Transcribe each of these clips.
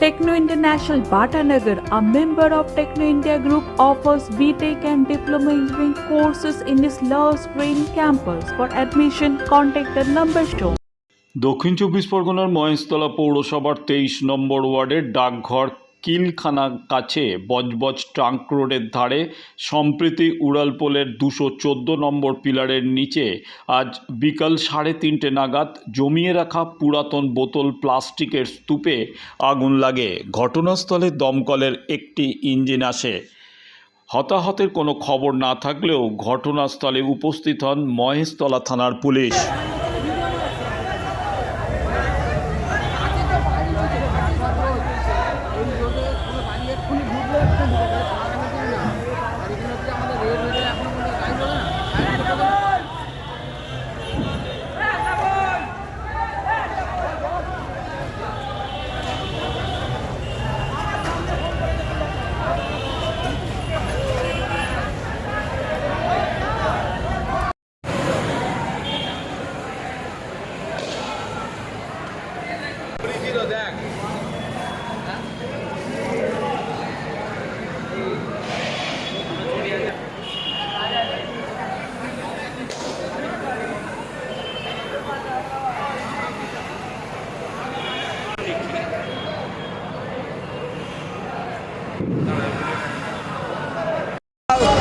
Techno International Bhatanagar, a member of Techno India Group, offers BTEC and Diploma Engineering courses in its Love Spring campus. For admission, contact the number shown. দক্ষিণ চব্বিশ পরগনার মহেশতলা পৌরসভার তেইশ নম্বর ওয়ার্ডের ডাকঘর কিলখানা কাছে Budge Budge trunk রোডের ধারে সম্প্রীতি উড়ালপোলের দুশো চোদ্দ নম্বর পিলারের নিচে আজ বিকাল সাড়ে তিনটে নাগাদ জমিয়ে রাখা পুরাতন বোতল প্লাস্টিকের স্তূপে আগুন লাগে। ঘটনাস্থলে দমকলের একটি ইঞ্জিন আসে। হতাহতের কোনো খবর না থাকলেও ঘটনাস্থলে উপস্থিত হন মহেশতলা থানার পুলিশ।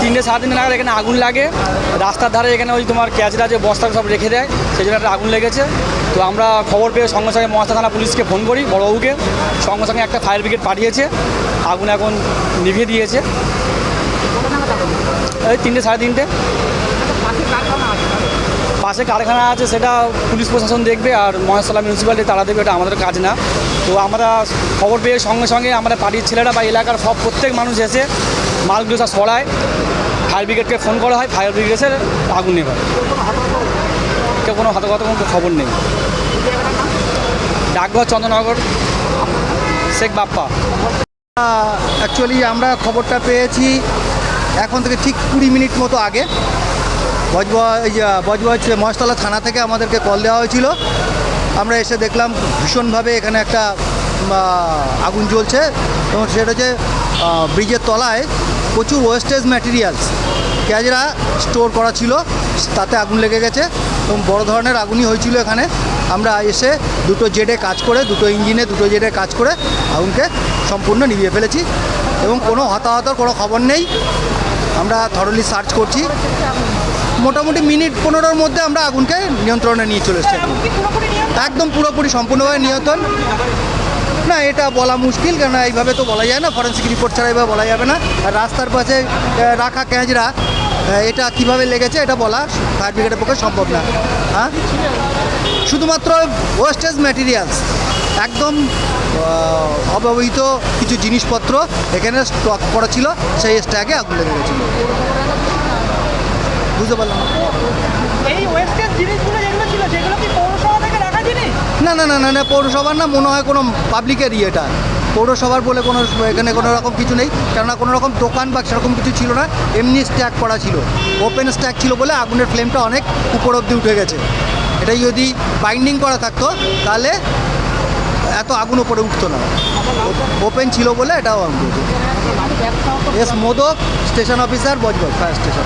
তিনটে সাড়ে তিনটে নাগাদ এখানে আগুন লাগে। রাস্তার ধারে এখানে ওই তোমার ক্যাচরা যে বস্তা সব রেখে দেয়, সেই জন্য একটা আগুন লেগেছে। তো আমরা খবর পেয়ে সঙ্গে সঙ্গে মহাস্তা থানা পুলিশকে ফোন করি বড়বাবুকে সঙ্গে সঙ্গে একটা ফায়ার ব্রিগেড পাঠিয়েছে, আগুন এখন নিভিয়ে দিয়েছে। এই তিনটে সাড়ে তিনটে। পাশে কারখানা আছে, সেটা পুলিশ প্রশাসন দেখবে আর মহেশতলা মিউনিসিপ্যালিটি তারা দেখবে, এটা আমাদের কাজ না। তো আমরা খবর পেয়ে সঙ্গে সঙ্গে আমরা পার্টির ছেলেরা বা এলাকার সব প্রত্যেক মানুষ এসে মালগুলো সব সরায়। ফায়ার ব্রিগেডকে ফোন করা হয় ফায়ার ব্রিগেড এসে আগুন নেবে কেউ কোনো হতাহত কোনো খবর নেই। ডাকঘর, চন্দ্রনগর, শেখ বাপ্পা। অ্যাকচুয়ালি আমরা খবরটা পেয়েছি এখন থেকে ঠিক কুড়ি মিনিট মতো আগে। বজবজ বজবজ মহেশতলা থানা থেকে আমাদেরকে কল দেওয়া হয়েছিল। আমরা এসে দেখলাম ভীষণভাবে এখানে একটা আগুন জ্বলছে এবং সেটা হচ্ছে ব্রিজের তলায় প্রচুর ওয়েস্টেজ ম্যাটেরিয়ালস ক্যাজরা স্টোর করা ছিল, তাতে আগুন লেগে গেছে। এবং বড় ধরনের আগুনই হয়েছিল এখানে। আমরা এসে দুটো জেডে কাজ করে, দুটো ইঞ্জিনে দুটো জেডে কাজ করে আগুনকে সম্পূর্ণ নিভিয়ে ফেলেছি এবং কোনো হতাহতর কোনো খবর নেই। আমরা থরলি সার্চ করছি। মোটামুটি মিনিট পনেরোর মধ্যে আমরা আগুনকে নিয়ন্ত্রণে নিয়ে চলে এসেছি। একদম পুরোপুরি সম্পূর্ণভাবে নিয়ন্ত্রণ। না, এটা বলা মুশকিল কেন এইভাবে তো বলা যায় না। ফরেন্সিক রিপোর্ট ছাড়া এইভাবে বলা যাবে না। রাস্তার পাশে রাখা ক্যাঁচরা এটা কীভাবে লেগেছে এটা বলা? ফায়ার ব্রিগেডের পক্ষে সম্ভব না। হ্যাঁ? শুধুমাত্র ওয়েস্টেজ ম্যাটেরিয়ালস একদম অব্যবহৃত কিছু জিনিসপত্র এখানে স্টক করা ছিল সেই স্ট্যাগে আগুন লেগে গেছিল। বুঝতে পারলাম না। এই ওয়েস্টেজ জিনিসগুলো যেগুলো ছিল যেগুলো কি পৌরসভা থেকে রাখা জিনিস না না না না পৌরসভার না মনে হয় কোনো পাবলিকের এটা। পৌরসভার বলে কোনো এখানে কোনো রকম কিছু নেই। কেননা কোনো রকম দোকান বা সেরকম কিছু ছিল না, এমনি স্ট্যাক করা ছিল। ওপেন স্ট্যাক ছিল বলে আগুনের ফ্লেমটা অনেক উপর অব্দি উঠে গেছে। এটাই যদি বাইন্ডিং করা থাকতো, তাহলে এত আগুন উপরে উঠতো না। ওপেন ছিল বলে এটাও আমি S Modak station officer Budge Budge fire station